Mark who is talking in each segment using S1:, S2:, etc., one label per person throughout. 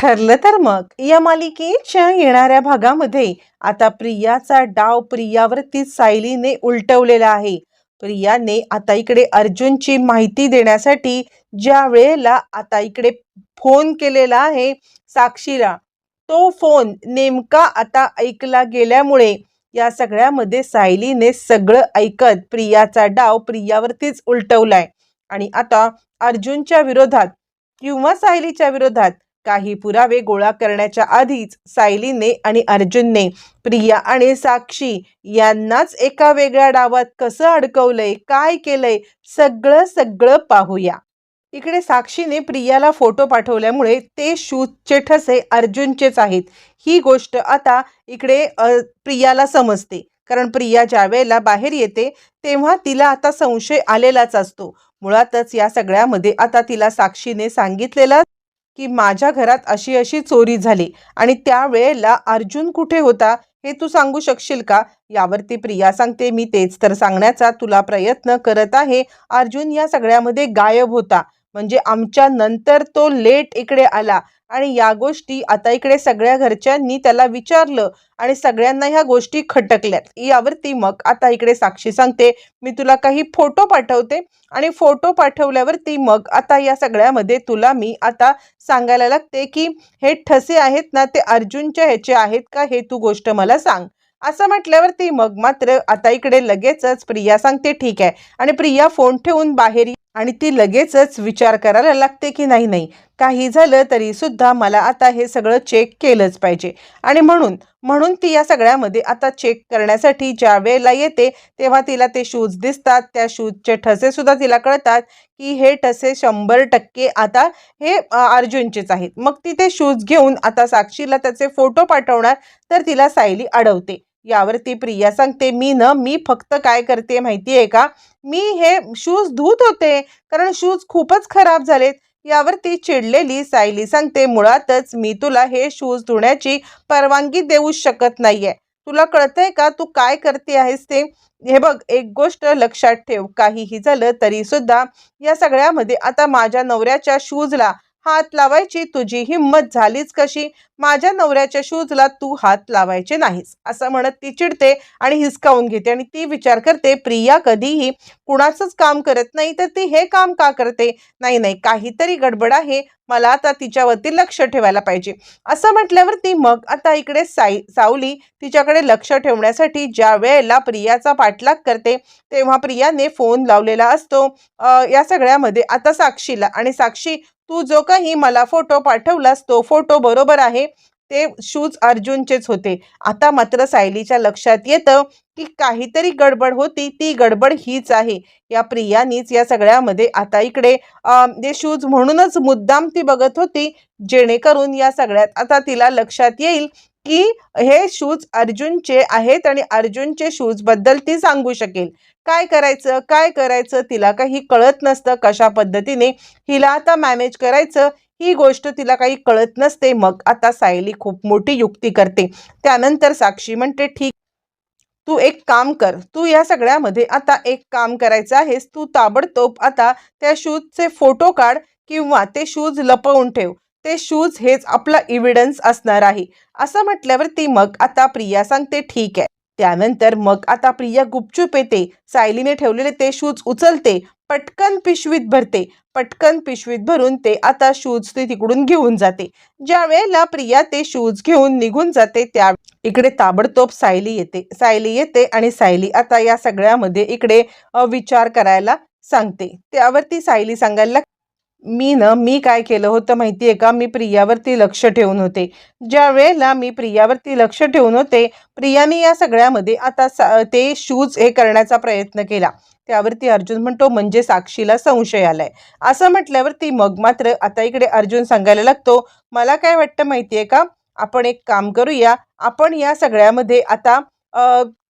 S1: ठरलं तर मग. या मालिकेच्या येणाऱ्या भागामध्ये आता प्रियाचा डाव प्रियावरती सायलीने उलटवलेला आहे. प्रियाने आता इकडे अर्जुनची माहिती देण्यासाठी ज्या वेळेला आता इकडे फोन केलेला आहे साक्षीला तो फोन नेमका आता ऐकला गेल्यामुळे या सगळ्यामध्ये सायलीने सगळं ऐकत प्रियाचा डाव प्रियावरतीच उलटवलाय. आणि आता अर्जुनच्या विरोधात किंवा सायलीच्या विरोधात काही पुरावे गोळा करण्याच्या आधीच सायलीने आणि अर्जुनने प्रिया आणि साक्षी यांनाच एका वेगळ्या डावात कसं अडकवलंय काय केलंय सगळं सगळं पाहूया. इकडे साक्षीने प्रियाला फोटो पाठवल्यामुळे ते शूजचे ठसे अर्जुनचेच आहेत. ही गोष्ट आता इकडे प्रियाला समजते. कारण प्रिया ज्या वेळेला बाहेर येते तेव्हा तिला आता संशय आलेलाच असतो. मुळातच या सगळ्यामध्ये आता तिला साक्षीने सांगितलेलं की माझ्या घरात अशी अशी चोरी झाली आणि त्यावेळेला अर्जुन कुठे होता हे तू सांगू शकशील का? यावरती प्रिया सांगते मी तेच तर सांगण्याचा तुला प्रयत्न करत आहे. अर्जुन या सगळ्यामध्ये गायब होता. म्हणजे आमच्या नंतर तो लेट इकडे आला. आणि या गोष्टी आता इकडे सगळ्या घरच्यांनी त्याला विचारलं आणि सगळ्यांना ह्या गोष्टी खटकल्यात. यावरती मग आता इकडे साक्षी सांगते मी तुला काही फोटो पाठवते आणि फोटो पाठवल्यावरती मग आता या सगळ्यामध्ये तुला मी आता सांगायला लागते की हे ठसे आहेत ना ते अर्जुनच्या ह्याचे आहेत का हे तू गोष्ट मला सांग. असं म्हटल्यावरती मग मात्र आता इकडे लगेचच प्रिया सांगते ठीक आहे. आणि प्रिया फोन ठेवून बाहेर आणि ती लगेचच विचार करायला लागते की नाही नाही. काही झालं तरीसुद्धा मला आता हे सगळं चेक केलंच पाहिजे. आणि म्हणून म्हणून ती या सगळ्यामध्ये आता चेक करण्यासाठी ज्या वेळेला येते तेव्हा तिला ते शूज दिसतात. त्या शूजचे ठसेसुद्धा तिला कळतात की हे ठसे शंभर टक्के आता हे अर्जुनचेच आहेत. मग ती ते शूज घेऊन आता साक्षीला त्याचे फोटो पाठवणार तर तिला सायली अडवते. यावरती प्रिया सांगते मी न मी फक्त काय करते माहिती आहे का? मी हे शूज धुत होते कारण शूज खूपच खराब झालेत. यावरती चिडलेली सायली सांगते मुळातच मी तुला हे शूज धुण्याची परवानगी देऊ शकत नाहीये. तुला कळतंय का तू काय करते आहेस ते? हे बघ एक गोष्ट लक्षात ठेव. काहीही झालं तरी सुद्धा या सगळ्यामध्ये आता माझ्या नवऱ्याच्या शूजला हात लावायची तुझी हिंमत झालीच कशी? माझ्या नवऱ्याच्या शूजला तू हात लावायचे नाहीस असं म्हणत ती चिडते आणि हिसकावून घेते आणि ती विचार करते प्रिया कधीही कुणाचंच काम करत नाही तर ती हे काम का करते? नाही नाही काहीतरी गडबड आहे मला आता तिच्यावरती लक्ष ठेवायला पाहिजे. असं म्हटल्यावर ती मग आता इकडे साई सावली तिच्याकडे लक्ष ठेवण्यासाठी ज्या वेळेला प्रियाचा पाठलाग करते तेव्हा प्रियाने फोन लावलेला असतो. या सगळ्यामध्ये आता साक्षीला आणि साक्षी तू जो काही मला फोटो पाठवलास तो फोटो बरोबर आहे. ते शूज अर्जुनचेच होते. आता मात्र सायलीच्या लक्षात येतं की काहीतरी गडबड होती. ती गडबड हीच आहे. या प्रियानीच या सगळ्यामध्ये आता इकडे जे ते शूज म्हणूनच मुद्दाम ती बघत होती जेणेकरून या सगळ्यात आता तिला लक्षात येईल की हे शूज अर्जुनचे आहेत आणि अर्जुनचे शूजबद्दल ती सांगू शकेल. काय करायचं? काय करायचं? तिला काही कळत नसतं कशा पद्धतीने. हिला आता मॅनेज करायचं. ही गोष्ट तिला काही कळत नसते. मग आता सायली खूप मोठी युक्ती करते. त्यानंतर साक्षी म्हणते ठीक तू एक काम कर. तू या सगळ्यामध्ये आता एक काम करायचं आहेस. तू ताबडतोब आता त्या शूजचे फोटो काढ किंवा ते शूज लपवून ठेव. ते शूज हेच आपला इव्हिडन्स असणार आहे. असं म्हटल्यावरती मग आता प्रिया सांगते ठीक आहे. त्यानंतर मग आता प्रिया गुपचूप येते. सायलीने ठेवलेले ते शूज उचलते. पटकन पिशवीत भरते. पटकन पिशवीत भरून ते आता शूज ती तिकडून घेऊन जाते. ज्या वेळेला प्रिया ते शूज घेऊन निघून जाते त्या इकडे ताबडतोब सायली येते. सायली येते आणि सायली आता या सगळ्यामध्ये इकडे विचार करायला सांगते. त्यावरती सायली सांगायला लाग- मी न मी काय केलं होतं माहिती आहे का? मी प्रियावरती लक्ष ठेवून होते. ज्या वेळेला मी प्रियावरती लक्ष ठेवून होते प्रियाने या सगळ्यामध्ये आता सा- ते शूज हे करण्याचा प्रयत्न केला. त्यावरती अर्जुन म्हणतो म्हणजे साक्षीला संशय आलाय. असं म्हटल्यावरती मग मात्र आता इकडे अर्जुन सांगायला लागतो मला काय वाटतं माहिती आहे का? आपण एक काम करूया आपण या सगळ्यामध्ये आता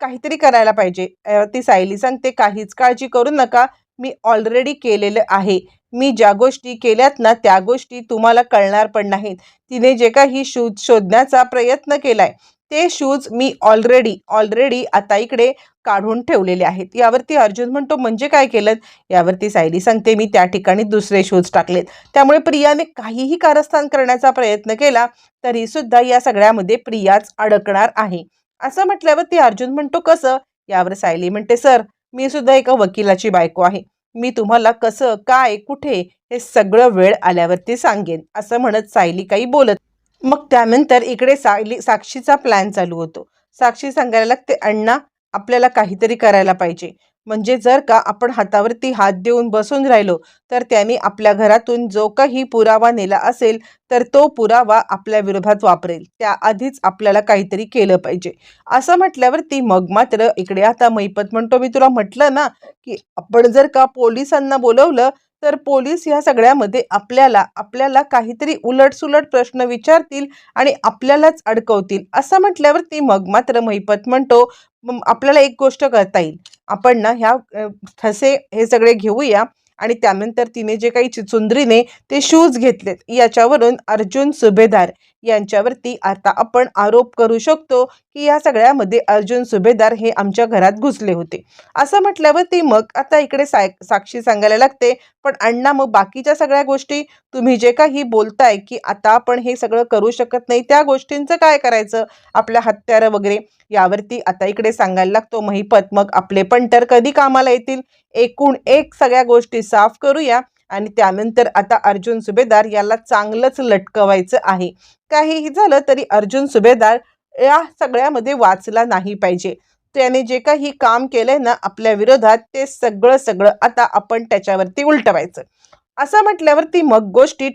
S1: काहीतरी करायला पाहिजे. ती सायली सांगते काहीच काळजी करू नका मी ऑलरेडी केलेलं आहे. मी ज्या गोष्टी केल्यात ना त्या गोष्टी तुम्हाला कळणार पण नाहीत. तिने जे काही शूज शोधण्याचा प्रयत्न केलाय ते शूज मी ऑलरेडी ऑलरेडी आता इकडे काढून ठेवलेले आहेत. यावरती अर्जुन म्हणतो म्हणजे काय केलं यावरती सायली सांगते मी त्या ठिकाणी दुसरे शूज टाकलेत. त्यामुळे प्रियाने काहीही कारस्थान करण्याचा प्रयत्न केला तरी सुद्धा या सगळ्यामध्ये प्रियाच अडकणार आहे. असं म्हटल्यावर ती अर्जुन म्हणतो कसं? यावर सायली म्हणते सर मी सुद्धा एका वकिलाची बायको आहे. मी तुम्हाला कसं काय कुठे हे सगळं वेळ आल्यावरती सांगेन असं म्हणत सायली काही बोलत मग त्यानंतर इकडे सायली साक्षीचा प्लॅन चालू होतो. साक्षी सांगायला लागते अण्णा आपल्याला काहीतरी करायला पाहिजे. म्हणजे जर का आपण हातावरती हात देऊन बसून राहिलो तर त्याने आपल्या घरातून जो काही पुरावा नेला असेल तर तो पुरावा आपल्या विरोधात वापरेल. त्याआधीच आपल्याला काहीतरी केलं पाहिजे. असं म्हटल्यावरती मग मात्र इकडे आता मैपत म्हणतो मी तुला म्हटलं ना की आपण जर का पोलिसांना बोलवलं तर पोलीस या सगळ्यामध्ये आपल्याला आपल्याला काहीतरी उलटसुलट प्रश्न विचारतील आणि आपल्यालाच अडकवतील. असं म्हटल्यावरती मग मात्र महिपत म्हणतो आपल्याला एक गोष्ट करता येईल. आपण ना ह्या ठसे हे सगळे घेऊया आणि त्यानंतर तिने जे काही चिचुंद्रीने ते शूज घेतलेत याच्यावरून अर्जुन सुभेदार यांच्यावरती आता आपण आरोप करू शकतो की या सगळ्यामध्ये अर्जुन सुभेदार हे आमच्या घरात घुसले होते. असं म्हटल्यावरती मग आता इकडे साय साक्षी सांगायला लागते पण अण्णा मग बाकीच्या सगळ्या गोष्टी? तुम्ही जे काही बोलताय की आता आपण हे सगळं करू शकत नाही त्या गोष्टींचं काय करायचं? आपल्या हत्यारं वगैरे? यावरती आता इकडे सांगायला लागतो महिपत मग आपले पण तर कधी कामाला येतील? एकूण एक सगळ्या गोष्टी साफ करूया. आणि त्यानंतर आता अर्जुन सुभेदार याला चांगलंच लटकवायचं आहे. काहीही झालं तरी अर्जुन सुभेदार या सगळ्यामध्ये वाचला नाही पाहिजे. त्याने जे काही काम केलंय ना आपल्या विरोधात ते सगळं सगळं आता आपण त्याच्यावरती उलटवायचं. असं म्हटल्यावरती मग गोष्टी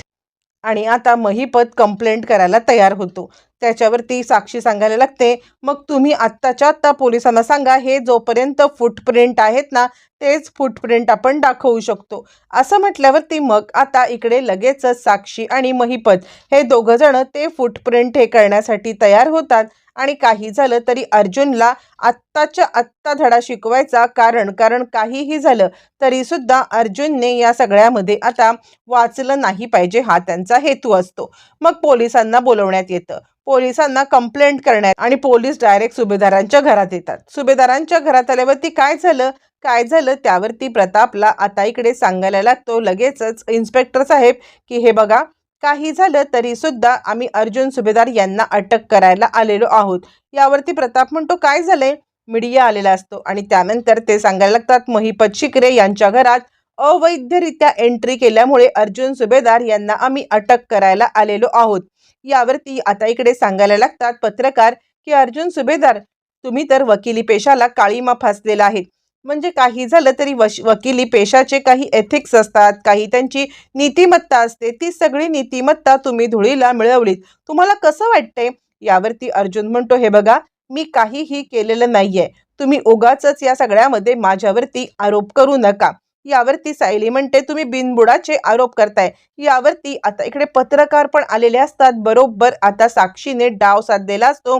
S1: आणि आता महिपत कंप्लेंट करायला तयार होतो. त्याच्यावरती साक्षी सांगायला लागते मग तुम्ही आत्ताच्या आत्ता पोलिसांना सांगा हे जोपर्यंत फुटप्रिंट आहेत ना तेच फुटप्रिंट आपण दाखवू शकतो. असं म्हटल्यावरती मग आता इकडे लगेचच साक्षी आणि महिपत हे दोघं जण ते फुटप्रिंट हे करण्यासाठी तयार होतात. आणि काही झालं तरी अर्जुनला आत्ताच्या आत्ता धडा शिकवायचा कारण कारण काहीही झालं तरी सुद्धा अर्जुनने या सगळ्यामध्ये आता वाचलं नाही पाहिजे हा त्यांचा हेतू असतो. मग पोलिसांना बोलवण्यात येतं. पोलिसांना कंप्लेंट करण्यात आणि पोलीस डायरेक्ट सुभेदारांच्या घरात येतात. सुभेदारांच्या घरात आल्यावरती काय झालं? काय झालं? त्यावरती प्रतापला आता इकडे सांगायला लागतो. लगेचच इन्स्पेक्टर साहेब की हे बघा काही झालं तरी सुद्धा आम्ही अर्जुन सुभेदार यांना अटक करायला आलेलो आहोत. यावरती प्रताप म्हणतो काय झालंय? मीडिया आलेला असतो आणि त्यानंतर ते सांगायला लागतात महिपत शिकरे यांच्या घरात अवैधरित्या एंट्री केल्यामुळे अर्जुन सुभेदार यांना आम्ही अटक करायला आलेलो आहोत. यावरती आता इकडे सांगायला लागतात पत्रकार की अर्जुन सुभेदार तुम्ही तर वकिली पेशाला काळीमा फासलेला आहे. म्हणजे काही झालं तरी वश वकिली पेशाचे काही एथिक्स असतात काही त्यांची नीतिमत्ता असते ती सगळी नीतिमत्ता तुम्ही धुळीला मिळवलीत. तुम्हाला कसं वाटतंय? यावरती अर्जुन म्हणतो हे बघा मी काहीही केलेलं नाहीये. तुम्ही उगाचच या सगळ्यामध्ये माझ्यावरती आरोप करू नका. यावरती सायली म्हणते तुम्ही बिनबुडाचे आरोप करताय. यावरती आता इकडे पत्रकार पण आलेले असतात. बरोबर आता साक्षीने डाव साधलेला असतो.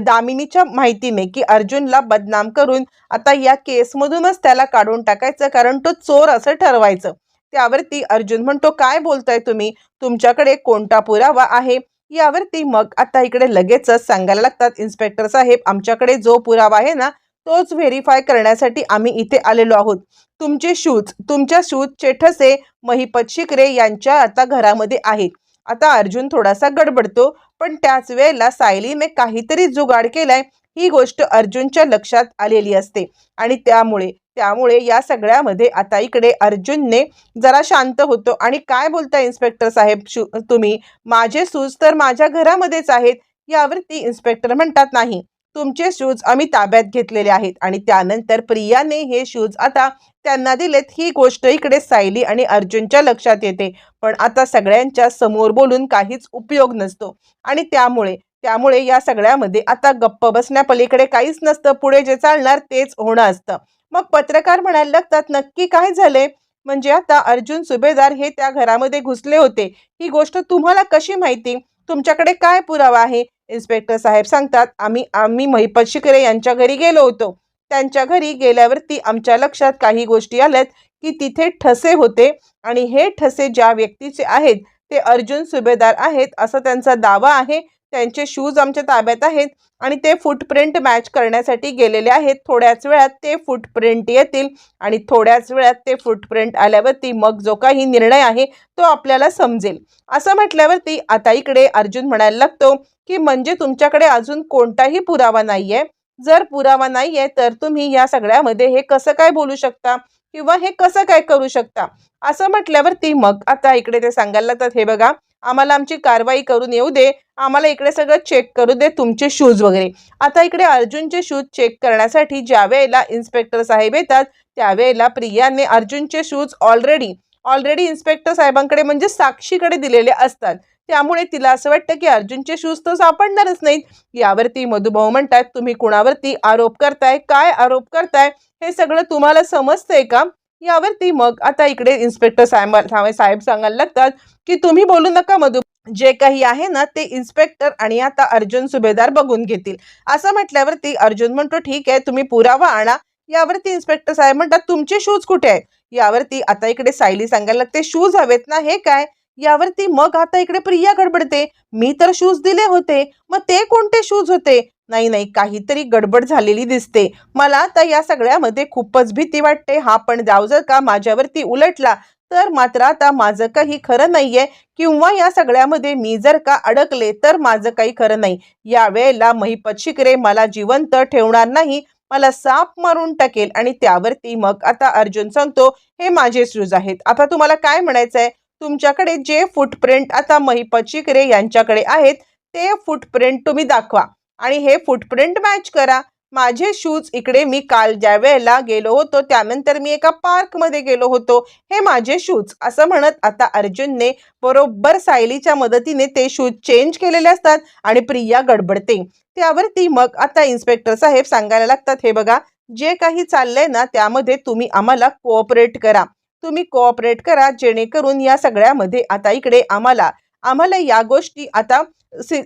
S1: दामिनीच्या माहितीने की अर्जुनला बदनाम करून आता या केसमधूनच त्याला काढून टाकायचं कारण तो चोर असं ठरवायचं. त्यावरती अर्जुन म्हणतो काय बोलताय तुम्ही? तुमच्याकडे कोणता पुरावा आहे? यावरती मग आता इकडे लगेचच सांगायला लागतात. इन्स्पेक्टर साहेब आमच्याकडे जो पुरावा आहे ना तोच व्हेरीफाय करण्यासाठी आम्ही इथे आलेलो आहोत. तुमचे शूज तुमच्या शूजचे ठसे महिपत शिकरे यांच्या आता घरामध्ये आहेत. आता अर्जुन थोडासा गडबडतो पण त्याच वेळेला सायलीने काहीतरी जुगाड केलाय ही गोष्ट अर्जुनच्या लक्षात आलेली असते. आणि त्यामुळे त्यामुळे या सगळ्यामध्ये आता इकडे अर्जुनने जरा शांत होतो. आणि काय बोलता इन्स्पेक्टर साहेब? शू तुम्ही? माझे शूज तर माझ्या घरामध्येच आहेत. यावरती इन्स्पेक्टर म्हणतात नाही. तुमचे शूज आम्ही ताब्यात घेतलेले आहेत. आणि त्यानंतर प्रियाने हे शूज आता त्यांना दिलेत. ही गोष्ट इकडे सायली आणि अर्जुनच्या लक्षात येते. पण आता सगळ्यांच्या समोर बोलून काहीच उपयोग नसतो. आणि त्यामुळे त्यामुळे या सगळ्यामध्ये आता गप्प बसण्यापलीकडे काहीच नसतं. पुढे जे चालणार तेच होणं असतं. मग पत्रकार म्हणायला लागतात नक्की काय झाले म्हणजे आता अर्जुन सुभेदार हे त्या घरामध्ये घुसले होते. ही गोष्ट तुम्हाला कशी माहिती? तुमच्याकडे काय पुरावा आहे? इन्स्पेक्टर साहेब सांगतात आम्ही आम्ही महिपत शिकरे यांच्या घरी गेलो होतो. त्यांच्या घरी गेल्यावरती आमच्या लक्षात काही गोष्टी आल्यात की तिथे ठसे होते आणि हे ठसे ज्या व्यक्तीचे आहेत ते अर्जुन सुभेदार आहेत असा त्यांचा दावा आहे त्यांचे शूज आमच्या ताब्यात आहेत आणि ते फुटप्रिंट मॅच करण्यासाठी गेलेले आहेत. थोड्याच वेळात ते फुटप्रिंट येतील आणि थोड्याच वेळात ते फुटप्रिंट आल्यावरती मग जो काही निर्णय आहे तो आपल्याला समजेल. असं म्हटल्यावरती आता इकडे अर्जुन म्हणायला लागतो की म्हणजे तुमच्याकडे अजून कोणताही पुरावा नाही आहे जर पुरावा नाही आहे तर तुम्ही या सगळ्यामध्ये हे कसं काय बोलू शकता? किंवा हे कसं काय करू शकता? असं म्हटल्यावरती मग आता इकडे ते सांगायला लागतात हे बघा आम्हाला आमची कारवाई करून येऊ दे. आम्हाला इकडे सगळं चेक करू दे तुमचे शूज वगैरे. आता इकडे अर्जुनचे शूज चेक करण्यासाठी ज्या वेळेला इन्स्पेक्टर साहेब येतात त्यावेळेला प्रियाने अर्जुनचे शूज ऑलरेडी ऑलरेडी इन्स्पेक्टर साहेबांकडे म्हणजे साक्षीकडे दिलेले असतात. त्यामुळे तिला असं वाटतं की अर्जुनचे शूज तर सापडणारच नाहीत. यावरती मधुभाऊ म्हणतात तुम्ही कुणावरती आरोप करताय? काय आरोप करताय? हे सगळं तुम्हाला समजतंय का? यावरती मग आता इकडे इन्स्पेक्टर साहेब साहेब सांगायला लागतात की तुम्ही बोलू नका मधु जे काही आहे ना ते इन्स्पेक्टर आणि आता अर्जुन सुभेदार बघून घेतील. असं म्हटल्यावरती अर्जुन म्हणतो ठीक आहे तुम्ही पुरावा आणा. यावरती इन्स्पेक्टर साहेब म्हणतात तुमचे शूज कुठे आहेत? यावरती आता इकडे सायली सांगायला लागते शूज हवेत ना हे काय? यावरती मग आता इकडे प्रिया गडबडते मी तर शूज दिले होते. मग ते कोणते शूज होते? नाही नाही काहीतरी गडबड झालेली दिसते. मला आता या सगळ्यामध्ये खूपच भीती वाटते. हा पण जाऊ जर का माझ्यावरती उलटला तर मात्र आता माझं काही खरं नाहीये. किंवा या सगळ्यामध्ये मी जर का अडकले तर माझं काही खरं नाही. या वेळेला महिपत शिकरे मला जिवंत ठेवणार नाही. मला साप मारून टाकेल आणि त्यावरती मग आता अर्जुन सांगतो हे माझे शूज आहेत. आता तुम्हाला काय म्हणायचं आहे तुमच्याकडे जे फुटप्रिंट आता महिपत शिकरे यांच्याकडे आहेत ते फुटप्रिंट तुम्ही दाखवा. आणि हे फुटप्रिंट मॅच करा. माझे शूज इकडे मी काल ज्या वेळेला गेलो होतो त्यानंतर मी एका पार्कमध्ये गेलो होतो. हे माझे शूज असं म्हणत आता अर्जुनने बरोबर सायलीच्या मदतीने ते शूज चेंज केलेले असतात आणि प्रिया गडबडते. त्यावरती मग आता इन्स्पेक्टर साहेब सांगायला लागतात हे बघा जे काही चाललंय ना त्यामध्ये तुम्ही आम्हाला कोऑपरेट करा. तुम्ही कोऑपरेट करा जेणेकरून या सगळ्यामध्ये आता इकडे आम्हाला आम्हाला या गोष्टी आता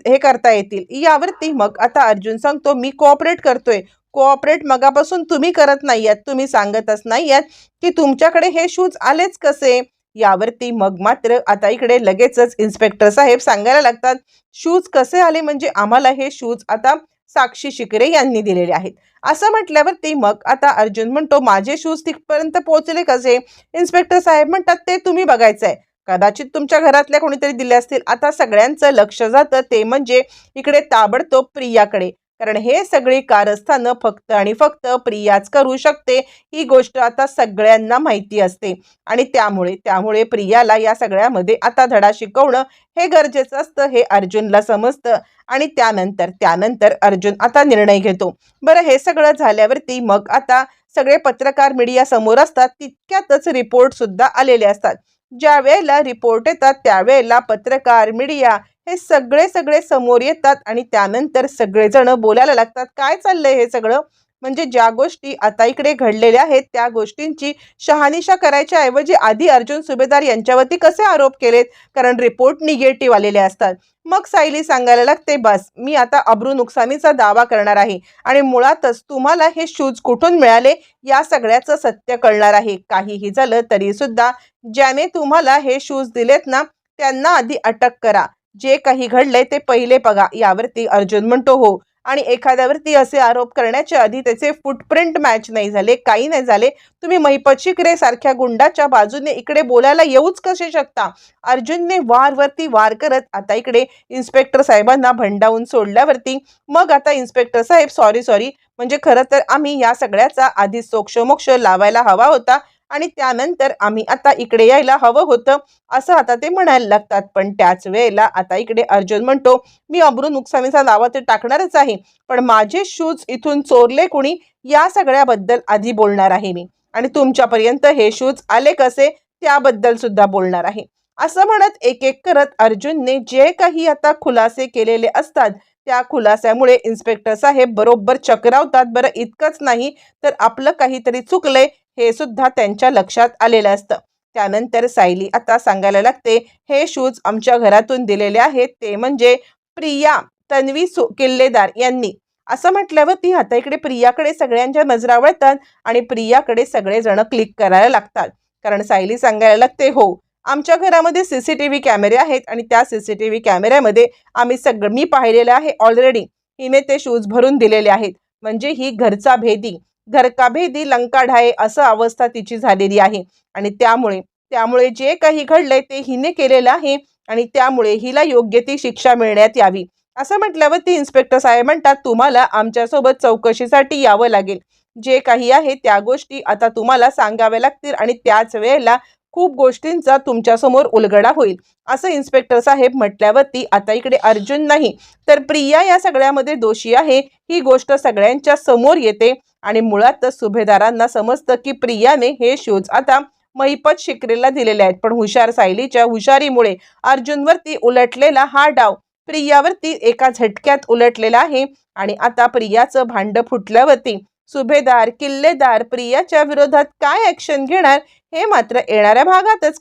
S1: हे करता येतील. यावरती मग आता अर्जुन सांगतो मी कोऑपरेट करतोय. कोऑपरेट मगापासून तुम्ही करत नाही आहात तुम्ही सांगतच नाही आहात की तुमच्याकडे हे शूज आलेच कसे? यावरती मग मात्र आता इकडे लगेचच इन्स्पेक्टर साहेब सांगायला लागतात शूज कसे आले? म्हणजे आम्हाला हे शूज आता साक्षी शिकरे यांनी दिलेले आहेत. असं म्हटल्यावरती मग आता अर्जुन म्हणतो माझे शूज तिथपर्यंत पोहोचले कसे? इन्स्पेक्टर साहेब म्हणतात ते तुम्ही बघायचं आहे कदाचित तुमच्या घरातल्या कोणीतरी दिले असतील. आता सगळ्यांचं लक्ष जातं ते म्हणजे इकडे ताबडतोब प्रियाकडे. कारण हे सगळी कारस्थानं फक्त आणि फक्त प्रियाच करू शकते ही गोष्ट आता सगळ्यांना माहिती असते. आणि त्यामुळे त्यामुळे प्रियाला या सगळ्यामध्ये आता धडा शिकवणं हे गरजेचं असतं हे अर्जुनला समजतं. आणि त्यानंतर त्यानंतर अर्जुन आता निर्णय घेतो. बरं हे सगळं झाल्यावरती मग आता सगळे पत्रकार मीडिया समोर असतात तितक्यातच रिपोर्ट सुद्धा आलेले असतात. ज्या वेळेला रिपोर्ट येतात त्यावेळेला पत्रकार मीडिया हे सगळे सगळे समोर येतात आणि त्यानंतर सगळेजण बोलायला लागतात. काय चाललंय हे सगळं? म्हणजे ज्या गोष्टी आता इकडे घडलेल्या आहेत त्या गोष्टींची शहानिशा करायच्या ऐवजी आधी अर्जुन सुभेदार यांच्यावरती कसे आरोप केलेत? कारण रिपोर्ट निगेटिव्ह आलेले असतात. मग सायली सांगायला लागते बस मी आता अब्रू नुकसानीचा दावा करणार आहे आणि मुळातच तुम्हाला हे शूज कुठून मिळाले या सगळ्याचं सत्य कळणार आहे. काहीही झालं तरी सुद्धा ज्याने तुम्हाला हे शूज दिलेत ना त्यांना आधी अटक करा. जे काही घडलंय ते पहिले बघा. यावरती अर्जुन म्हणतो हो आणि एखाद्यावरती असे आरोप करण्याच्या आधी त्याचे फुटप्रिंट मॅच नाही झाले काही नाही झाले. तुम्ही महिपची शिकरे सारख्या गुंडाच्या बाजूने इकडे बोलायला येऊच कसे शकता? अर्जुनने वारवरती वार करत आता इकडे इन्स्पेक्टर साहेबांना भंडावून सोडल्यावरती मग आता इन्स्पेक्टर साहेब सॉरी सॉरी म्हणजे खरं तर आम्ही या सगळ्याचा आधी सोक्षमोक्ष लावायला हवा होता. आणि त्यानंतर आम्ही आता इकडे यायला हवं होतं असं आता ते म्हणायला लागतात. पण त्याच वेळेला आता इकडे अर्जुन म्हणतो मी अब्रू नुकसानीचा दावा तर टाकणारच आहे पण माझे शूज इथून चोरले कुणी या सगळ्याबद्दल आधी बोलणार आहे मी. आणि तुमच्यापर्यंत हे शूज आले कसे त्याबद्दल सुद्धा बोलणार आहे. असं म्हणत एक एक करत अर्जुनने जे काही आता खुलासे केलेले असतात त्या खुलास्यामुळे इन्स्पेक्टर साहेब बरोबर चक्रावतात. बरं इतकंच नाही तर आपलं काहीतरी चुकलंय हे सुद्धा त्यांच्या लक्षात आलेलं असतं. त्यानंतर सायली आता सांगायला लागते हे शूज आमच्या घरातून दिलेले आहेत ते म्हणजे प्रिया तन्वी सु किल्लेदार यांनी. असं म्हटल्यावर ती आता इकडे प्रियाकडे सगळ्यांच्या नजरा वळतात आणि प्रियाकडे सगळेजण क्लिक करायला लागतात. कारण सायली सांगायला लागते हो आमच्या घरामध्ये सी सी टी व्ही कॅमेरे आहेत आणि त्या सी सी टी व्ही कॅमेऱ्यामध्ये आम्ही सगळं मी पाहिलेलं आहे ऑलरेडी हिने ते शूज भरून दिलेले आहेत. म्हणजे ही घरचा भेदी. घरकाभेदी लंका ढाये असं अवस्था तिची झालेली आहे. आणि त्यामुळे त्यामुळे जे काही घडलंय ते हिने केलेलं आहे आणि त्यामुळे हिला योग्य ती शिक्षा मिळण्यात यावी. असं म्हटल्यावर ती इन्स्पेक्टर साहेब म्हणतात तुम्हाला आमच्यासोबत चौकशीसाठी यावं लागेल. जे काही आहे त्या गोष्टी आता तुम्हाला सांगाव्या लागतील आणि त्याच वेळेला खूप गोष्टींचा तुमच्यासमोर उलगडा होईल. असं इन्स्पेक्टर साहेब म्हटल्यावरती आता इकडे अर्जुन नाही तर प्रिया या सगळ्यामध्ये दोषी आहे. ही गोष्ट सगळ्यांच्या समोर येते. आणि मुळातच सुभेदारांना समजतं की प्रियाने हे शूज आता महिपत शिकरेला दिलेले आहेत. पण हुशार सायलीच्या हुशारीमुळे अर्जुनवरती उलटलेला हा डाव प्रियावरती एका झटक्यात उलटलेला आहे. आणि आता प्रियाचं भांड फुटल्यावरती सुभेदार किल्लेदार प्रियाच्या विरोधात काय ऍक्शन घेणार हे मात्र येणाऱ्या भागातच